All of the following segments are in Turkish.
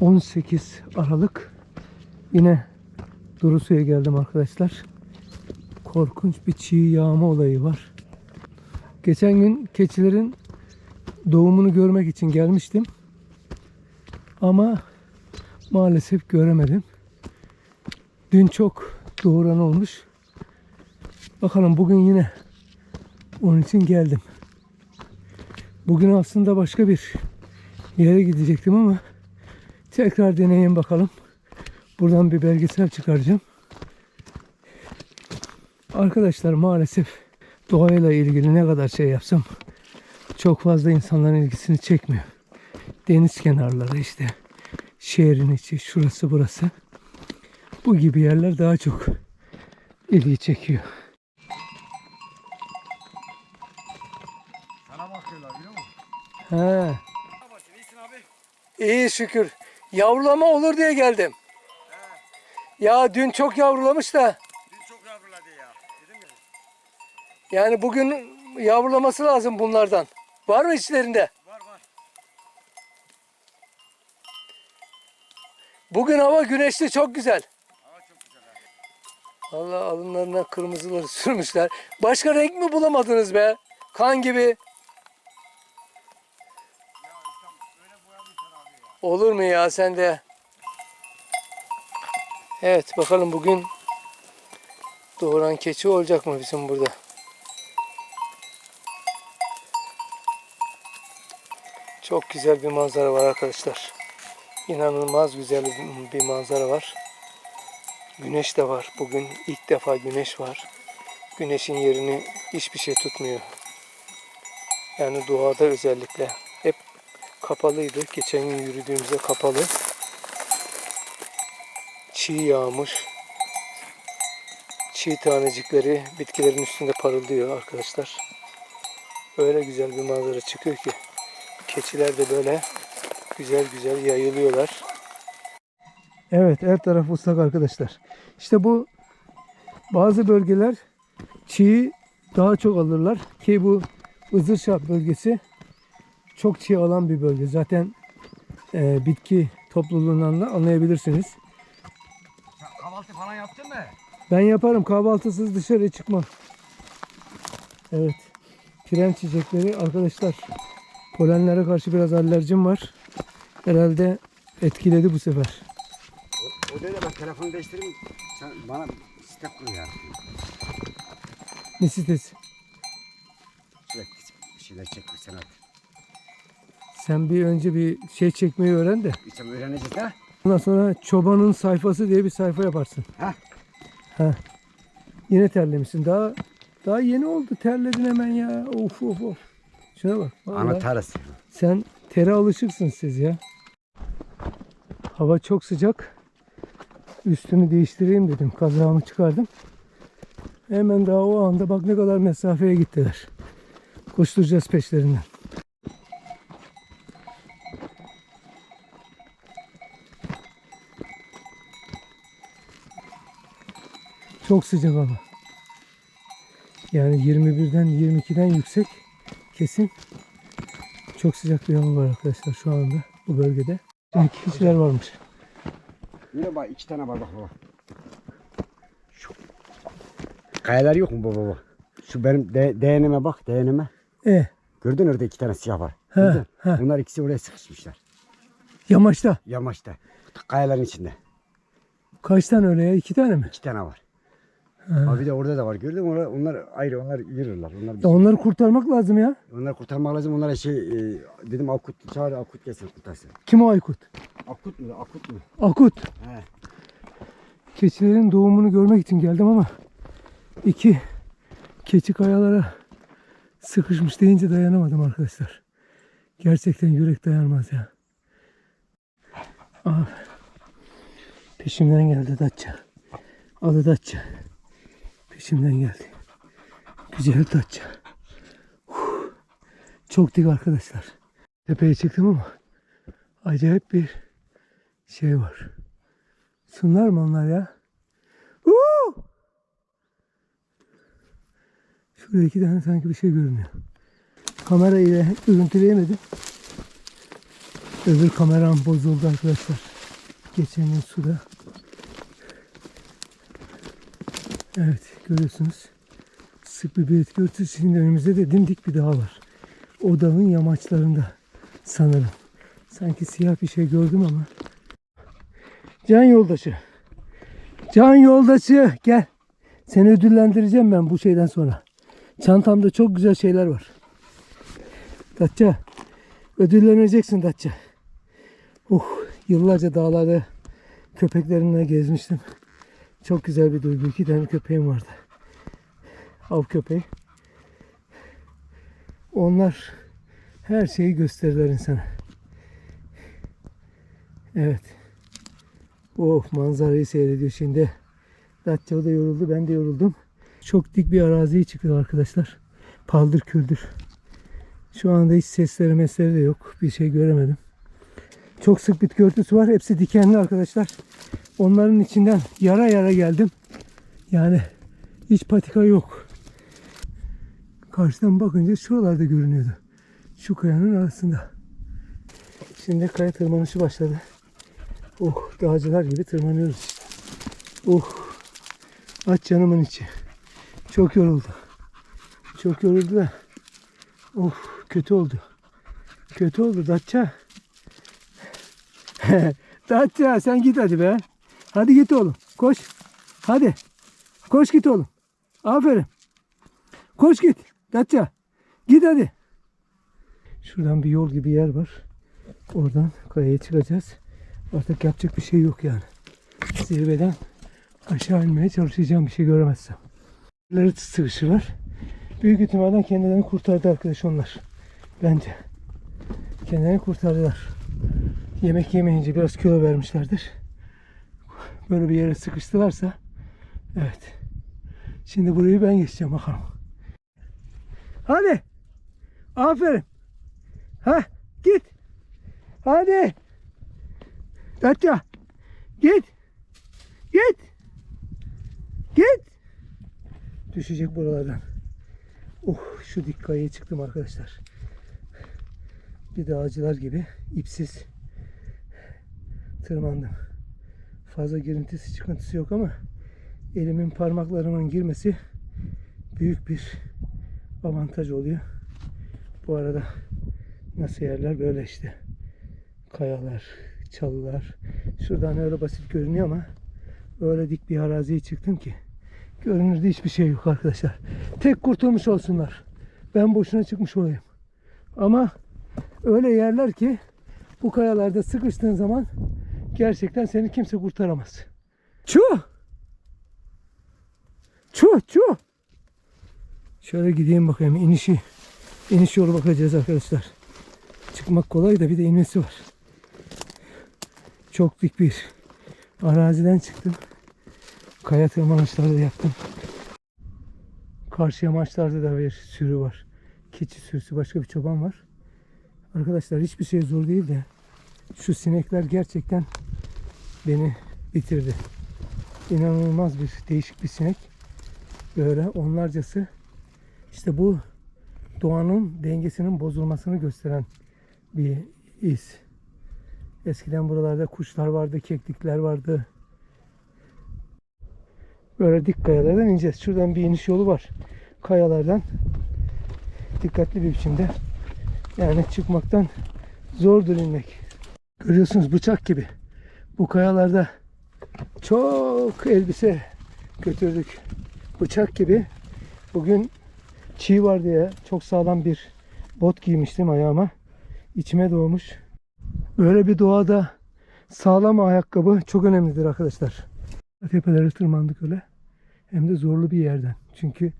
18 Aralık yine Durusu'ya geldim arkadaşlar. Korkunç bir çiğ yağma olayı var. Geçen gün keçilerin doğumunu görmek için gelmiştim. Ama maalesef göremedim. Dün çok doğuran olmuş. Bakalım bugün yine onun için geldim. Bugün aslında başka bir yere gidecektim ama tekrar deneyeyim bakalım. Buradan bir belgesel çıkaracağım. Arkadaşlar maalesef doğayla ilgili ne kadar şey yapsam çok fazla insanların ilgisini çekmiyor. Deniz kenarları işte şehrin içi şurası burası. Bu gibi yerler daha çok ilgi çekiyor. Sana bakıyorlar biliyor musun? He. İyi şükür. Yavrulama olur diye geldim. Ya dün çok yavrulamış da Dün çok yavruladı ya. Dedim ya. yani bugün yavrulaması lazım bunlardan. Var mı içlerinde? Var var. Bugün hava güneşli çok güzel. Hava çok güzel. Allah alınlarına kırmızıları sürmüşler. Başka renk mi bulamadınız be? Kan gibi. Ya İslam öyle boyamışlar abi ya. Olur mu ya sen de? Evet bakalım bugün doğuran keçi olacak mı bizim burada? Çok güzel bir manzara var arkadaşlar. İnanılmaz güzel bir- manzara var. Güneş de var. Bugün ilk defa güneş var. Güneşin yerini hiçbir şey tutmuyor. Yani doğada özellikle kapalıydı. Geçen gün yürüdüğümüzde kapalı. Çiğ yağmış. Çiğ tanecikleri bitkilerin üstünde parıldıyor arkadaşlar. Öyle güzel bir manzara çıkıyor ki. Keçiler de böyle güzel güzel yayılıyorlar. Evet her taraf ıslak arkadaşlar. İşte bu bazı bölgeler çiğ daha çok alırlar ki bu Izırşap bölgesi çok çiğ alan bir bölge. Zaten e, bitki topluluğundan da anlayabilirsiniz. Kahvaltı falan yaptın mı? Ben yaparım kahvaltısız dışarı çıkmam. Evet. Tren çiçekleri arkadaşlar. Polenlere karşı biraz alerjim var. Herhalde etkiledi bu sefer. O, o dedi ben telefonu değiştireyim. Sen bana site kur ya. Ne sitesi? Sürekli bir şeyler çekiyor sen hadi. Sen bir önce bir şey çekmeyi öğren de. İşte öğreneceğiz ha. Ondan sonra çobanın sayfası diye bir sayfa yaparsın. Ha? Ha. Yine terlemişsin. Daha daha yeni oldu. Terledin hemen ya. Of of of. Şuna bak. vallahi. Ana tarası. Sen tere alışıksınız siz ya. Hava çok sıcak. Üstümü değiştireyim dedim. Kazağımı çıkardım. Hemen daha o anda bak ne kadar mesafeye gittiler. Koşturacağız peşlerinden. Çok sıcak hava. Yani 21'den 22'den yüksek kesin. Çok sıcak bir hava var arkadaşlar şu anda bu bölgede. Yani kişiler varmış. Yine bak iki tane var bak baba. Şu. Kayalar yok mu baba baba? Şu benim de, değenime bak değenime. E, Gördün orada iki tane siyah var. He, Gördün? he. Bunlar ikisi oraya sıkışmışlar. yamaçta. Yamaçta. Kayaların içinde. Kaç tane öyle ya? İki tane mi? İki tane var. Abi de orada da var. Gördün mü? Onlar, onlar ayrı. Onlar yürürler. Onlar, Ya onları kurtarmak lazım ya. onlar kurtarmak lazım. Onlara şey e, dedim Akut çağır Akut gelsin kurtarsın. Kim o Aykut? Akut mu? Akut mu? Akut. He. Keçilerin doğumunu görmek için geldim ama iki keçi kayalara sıkışmış deyince dayanamadım arkadaşlar. Gerçekten yürek dayanmaz ya. Abi. Peşimden geldi Datça. Adı Datça. Peşimden geldi. Güzel Datça. Huh. Çok dik arkadaşlar. Tepeye çıktım ama acayip bir şey var. Sunlar mı onlar ya? Huu! Şurada iki tane sanki bir şey görünüyor. Kamera ile görüntüleyemedim. Öbür kameram bozuldu arkadaşlar. Geçen yıl suda. Evet görüyorsunuz. Sık bir belirti örtüsü. Şimdi önümüzde de dimdik bir dağ var. O dağın yamaçlarında sanırım. Sanki siyah bir şey gördüm ama. Can yoldaşı. Can yoldaşı gel. Seni ödüllendireceğim ben bu şeyden sonra. Çantamda çok güzel şeyler var. Datça. Ödülleneceksin Datça. Uh, yıllarca dağlarda köpeklerimle gezmiştim. Çok güzel bir duygu. İki tane köpeğim vardı. Av köpeği. Onlar her şeyi gösterirler insana. Evet. Oh manzarayı seyrediyor şimdi. Datça da yoruldu. Ben de yoruldum. Çok dik bir araziye çıkıyor arkadaşlar. Paldır küldür. Şu anda hiç sesleri mesleri de yok. Bir şey göremedim. Çok sık bitki örtüsü var. Hepsi dikenli arkadaşlar. Onların içinden yara yara geldim. Yani hiç patika yok. Karşıdan bakınca şuralarda görünüyordu. Şu kayanın arasında. Şimdi kaya tırmanışı başladı. Oh dağcılar gibi tırmanıyoruz işte. Oh aç canımın içi. Çok yoruldu. Çok yoruldu da. Oh kötü oldu. Kötü oldu Datça. Datça sen git hadi be. Hadi git oğlum. Koş. Hadi. Koş git oğlum. Aferin. Koş git. Datça. Git hadi. Şuradan bir yol gibi yer var. Oradan kayaya çıkacağız. Artık yapacak bir şey yok yani. Zirveden aşağı inmeye çalışacağım bir şey göremezsem. Yerleri sıkışırlar. Büyük ihtimalle kendilerini kurtardı arkadaş onlar. Bence. Kendilerini kurtardılar. Yemek yemeyince biraz kilo vermişlerdir. Böyle bir yere sıkıştılarsa evet. Şimdi burayı ben geçeceğim bakalım. Hadi. Aferin. Ha git. Hadi. Datça. Git. Git. Git. Düşecek buralardan. Oh şu dik kayaya çıktım arkadaşlar. Bir dağcılar gibi ipsiz tırmandım. Fazla girintisi çıkıntısı yok ama elimin parmaklarımın girmesi büyük bir avantaj oluyor. Bu arada nasıl yerler böyle işte. Kayalar, çalılar. Şuradan öyle basit görünüyor ama öyle dik bir araziye çıktım ki görünürde hiçbir şey yok arkadaşlar. Tek kurtulmuş olsunlar. Ben boşuna çıkmış olayım. Ama öyle yerler ki bu kayalarda sıkıştığın zaman gerçekten seni kimse kurtaramaz. Çu! Çu çu! Şöyle gideyim bakayım inişi. iniş yolu bakacağız arkadaşlar. Çıkmak kolay da bir de inmesi var. Çok dik bir araziden çıktım. Kaya tırmanışları da yaptım. Karşı yamaçlarda da bir sürü var. Keçi sürüsü başka bir çoban var. Arkadaşlar hiçbir şey zor değil de şu sinekler gerçekten beni bitirdi. İnanılmaz bir değişik bir sinek. Böyle onlarcası işte bu doğanın dengesinin bozulmasını gösteren bir iz. Eskiden buralarda kuşlar vardı, keklikler vardı. Böyle dik kayalardan ineceğiz. Şuradan bir iniş yolu var. Kayalardan dikkatli bir biçimde yani çıkmaktan zordur inmek. Görüyorsunuz bıçak gibi. Bu kayalarda çok elbise götürdük. Bıçak gibi. Bugün çiğ var diye çok sağlam bir bot giymiştim ayağıma. İçime doğmuş. Böyle bir doğada sağlam ayakkabı çok önemlidir arkadaşlar. Tepelere tırmandık öyle. Hem de zorlu bir yerden. Çünkü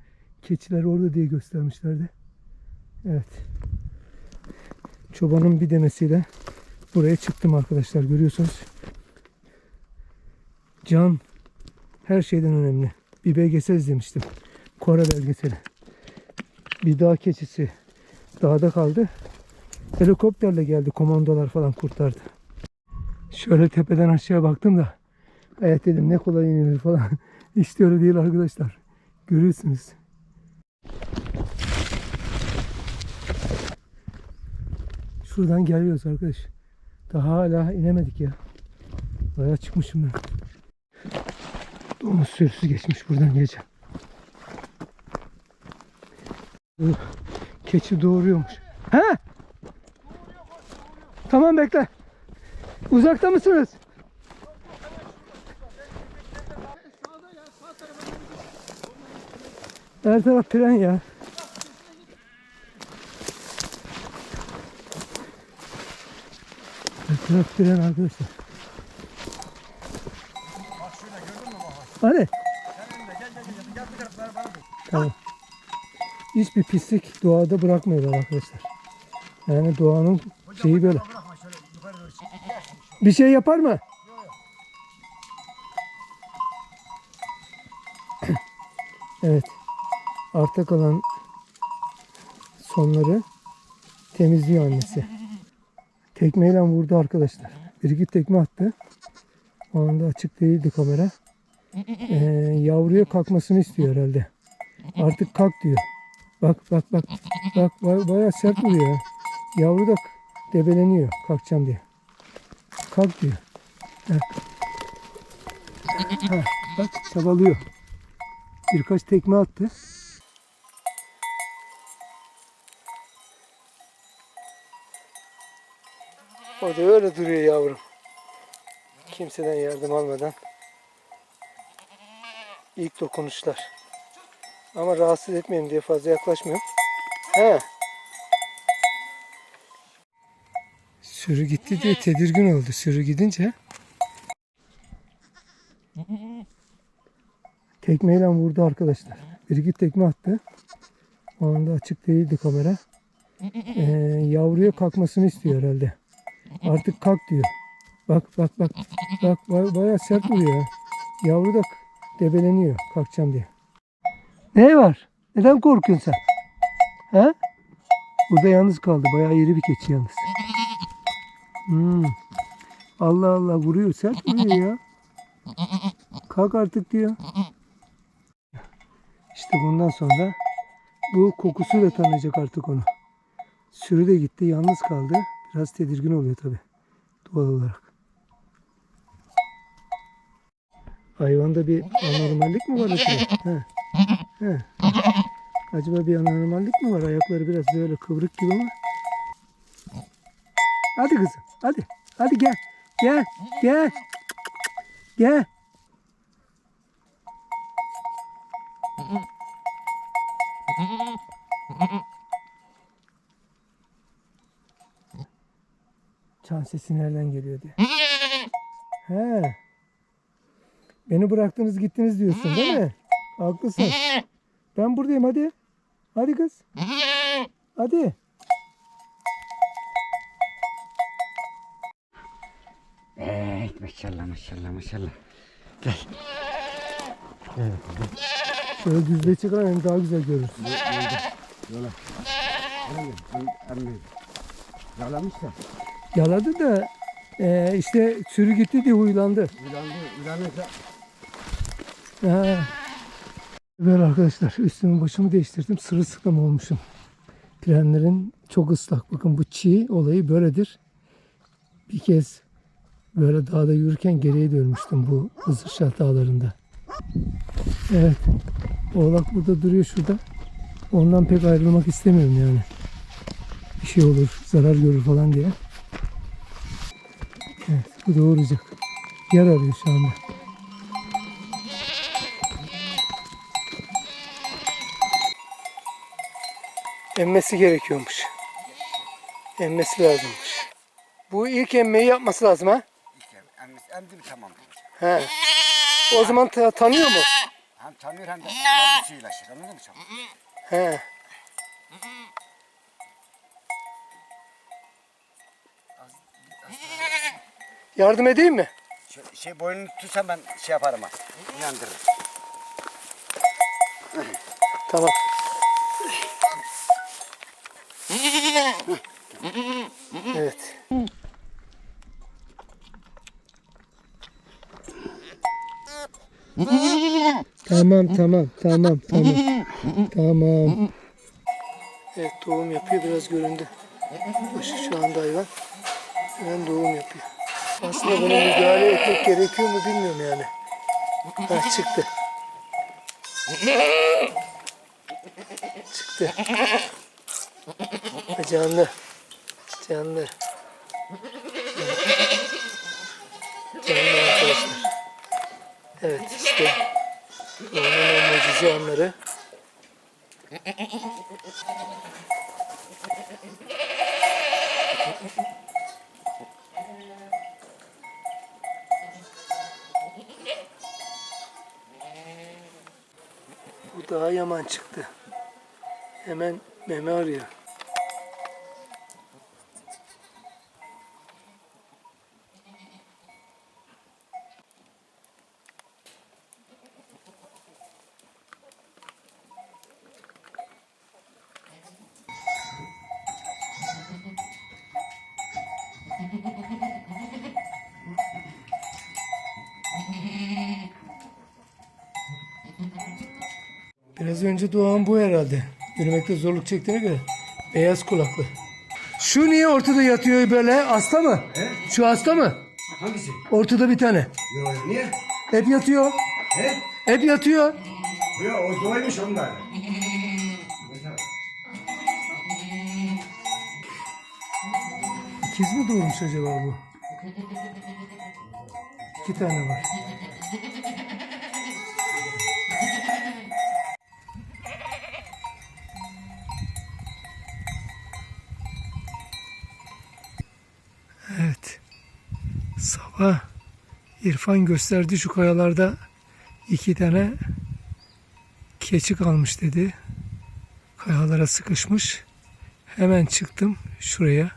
keçiler orada diye göstermişlerdi. Evet. Çobanın bir demesiyle buraya çıktım arkadaşlar. Görüyorsunuz. Can her şeyden önemli. Bir belgesel izlemiştim. Kore belgeseli. Bir dağ keçisi dağda kaldı. Helikopterle geldi. Komandolar falan kurtardı. Şöyle tepeden aşağı baktım da evet dedim ne kolay inilir falan. İşte öyle değil arkadaşlar. Görüyorsunuz. Şuradan geliyoruz arkadaş. Daha hala inemedik ya. Bayağı çıkmışım ben. Domuz sürüsü geçmiş buradan gece. Keçi doğuruyormuş. He? Tamam bekle. Uzakta mısınız? Her taraf tren ya. Her taraf tren arkadaşlar. Bak şurada gördün mü bak. Hadi. Sen önünde gel gel gel. Gel bir taraflara bana dur. Tamam. Hiçbir pislik doğada bırakmıyorlar arkadaşlar. Yani doğanın şeyi böyle. Bir şey yapar mı? evet. Arta kalan sonları temizliyor annesi. Tekmeyle vurdu arkadaşlar. Bir iki tekme attı. O anda açık değildi kamera. Ee, yavruya kalkmasını istiyor herhalde. Artık kalk diyor. Bak bak bak. Bak baya- bayağı sert vuruyor. ha. Yavru da debeleniyor kalkacağım diye. Kalk diyor. Ha. Ha, bak çabalıyor. Birkaç tekme attı. O da öyle duruyor yavrum. Kimseden yardım almadan. İlk dokunuşlar. Ama rahatsız etmeyeyim diye fazla yaklaşmıyorum. He. Sürü gitti diye tedirgin oldu. Sürü gidince tekmeyle vurdu arkadaşlar. Bir iki tekme attı. O anda açık değildi kamera. Ee, yavruya kalkmasını istiyor herhalde. Artık kalk diyor. Bak bak bak. Bak baya- bayağı sert vuruyor. Yavru da debeleniyor kalkacağım diye. Ne var? Neden korkuyorsun sen? He? Burada yalnız kaldı. Bayağı iri bir keçi yalnız. Hmm. Allah Allah vuruyor. Sert vuruyor ya. Kalk artık diyor. İşte bundan sonra bu kokusuyla tanıyacak artık onu. Sürü de gitti. Yalnız kaldı. Biraz tedirgin oluyor tabi. Doğal olarak. Hayvanda bir anormallik mi var acaba? He. He. Acaba bir anormallik mi var? Ayakları biraz böyle kıvrık gibi ama. Hadi kızım. Hadi. Hadi gel. Gel. Gel. Gel. Çan sesi nereden geliyor diye. He. Beni bıraktınız gittiniz diyorsun değil mi? Haklısın. Ben buradayım hadi. Hadi kız. Hadi. Evet maşallah maşallah maşallah. Gel. Gel bakalım. Şöyle düzle çıkar hem daha güzel görürsün. Yola. Yalamış da. Yaladı da e, işte sürü gitti diye huylandı. Ulandı, ulanırsa Ha. Böyle arkadaşlar üstümü başımı değiştirdim. Sırılsıklam olmuşum. Frenlerin çok ıslak. Bakın bu çiğ olayı böyledir. Bir kez böyle dağda yürürken geriye dönmüştüm bu Hızırşah dağlarında. Evet. Oğlak burada duruyor şurada. Ondan pek ayrılmak istemiyorum yani. Bir şey olur, zarar görür falan diye. Evet, bu doğuracak. Yer arıyor şu anda. Emmesi gerekiyormuş. Emmesi lazımmış. Bu ilk emmeyi yapması lazım ha? İşte emdi, emdi mi tamam. He. O zaman ta- tanıyor mu? Hem tanıyor hem de iyileşir. Anladın mı çabuk? He. Yardım edeyim mi? Şey, şey boynunu tutsam ben şey yaparım ha. İnandırırım. Tamam. Evet. Tamam tamam tamam tamam. Tamam. Evet doğum yapıyor biraz göründü. Başı şu anda hayvan. Hemen doğum yapıyor. Aslında buna müdahale etmek gerekiyor mu bilmiyorum yani. Ha çıktı. Çıktı. Canlı. Canlı. Canlı arkadaşlar. Evet işte. Onun mucize anları. Bu daha yaman çıktı. Hemen meme arıyor. Biraz önce doğan bu herhalde. Yürümekte zorluk çektiğine göre. Beyaz kulaklı. Şu niye ortada yatıyor böyle? Hasta mı? Şu hasta mı? Hangisi? Ortada bir tane. Yo, niye? Hep yatıyor. He? Hep yatıyor. Yo, o doymuş onlar. İkiz mi doğurmuş acaba bu? İki tane var. Evet. Sabah İrfan gösterdi şu kayalarda iki tane keçi kalmış dedi. Kayalara sıkışmış. Hemen çıktım şuraya.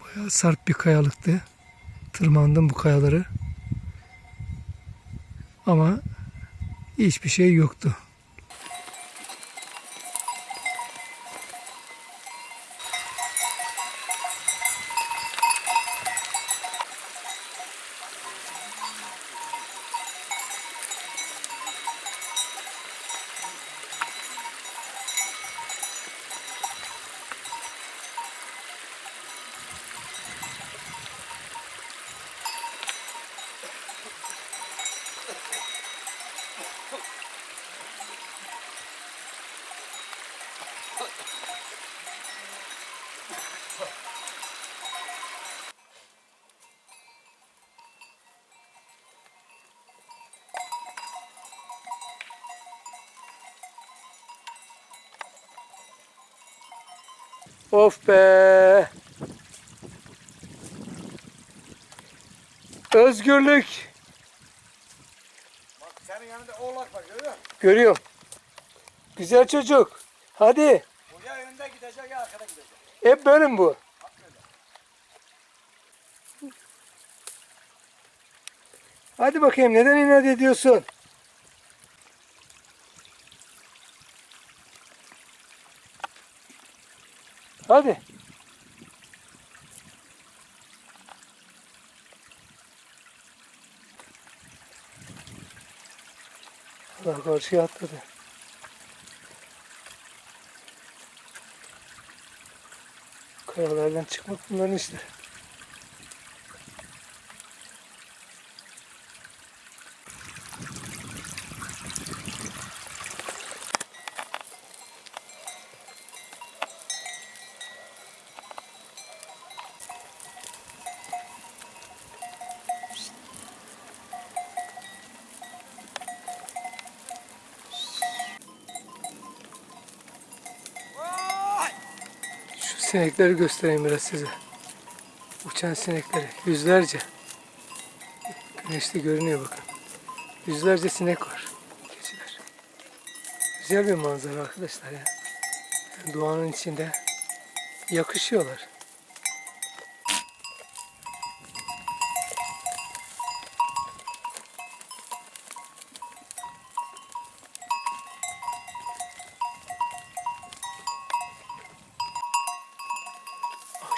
Bayağı sarp bir kayalıktı. Tırmandım bu kayaları. Ama hiçbir şey yoktu. Of be. Özgürlük. Bak senin yanında oğlak var görüyor musun? Görüyorum. Güzel çocuk. Hadi. Bu ya önde gidecek ya arkada gidecek. Hep böyle mi bu? Hadi bakayım neden inat ediyorsun? Hadi. Allah karşıya atladı. Kayalardan çıkmak bunların işte. Şu sinekleri göstereyim biraz size. Uçan sinekleri. Yüzlerce. Güneşte görünüyor bakın. Yüzlerce sinek var. Keçiler. Güzel bir manzara arkadaşlar ya. Doğanın içinde yakışıyorlar.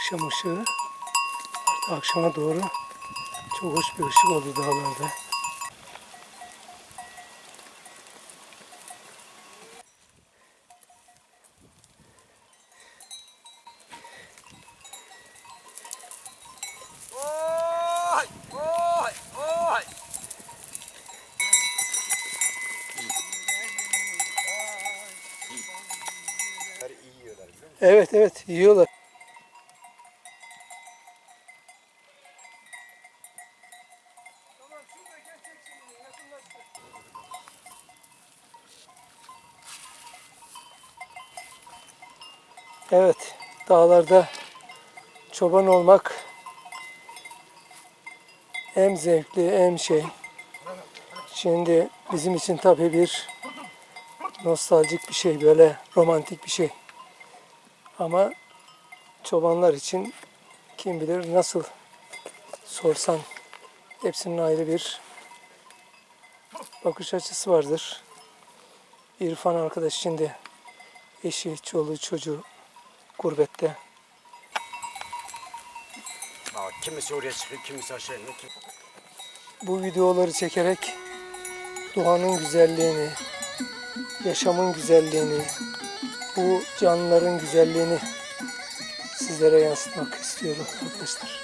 Akşam ışığı. Artık akşama doğru çok hoş bir ışık oldu dağlarda. Evet evet yiyorlar. Evet, dağlarda çoban olmak hem zevkli hem şey. Şimdi bizim için tabii bir nostaljik bir şey, böyle romantik bir şey. Ama çobanlar için kim bilir nasıl sorsan hepsinin ayrı bir bakış açısı vardır. İrfan arkadaş şimdi eşi, çoluğu, çocuğu gurbette. Bak, kimisi oraya çıkıyor, kimisi aşağı iniyor. Kim... Bu videoları çekerek doğanın güzelliğini, yaşamın güzelliğini, bu canlıların güzelliğini sizlere yansıtmak istiyorum arkadaşlar.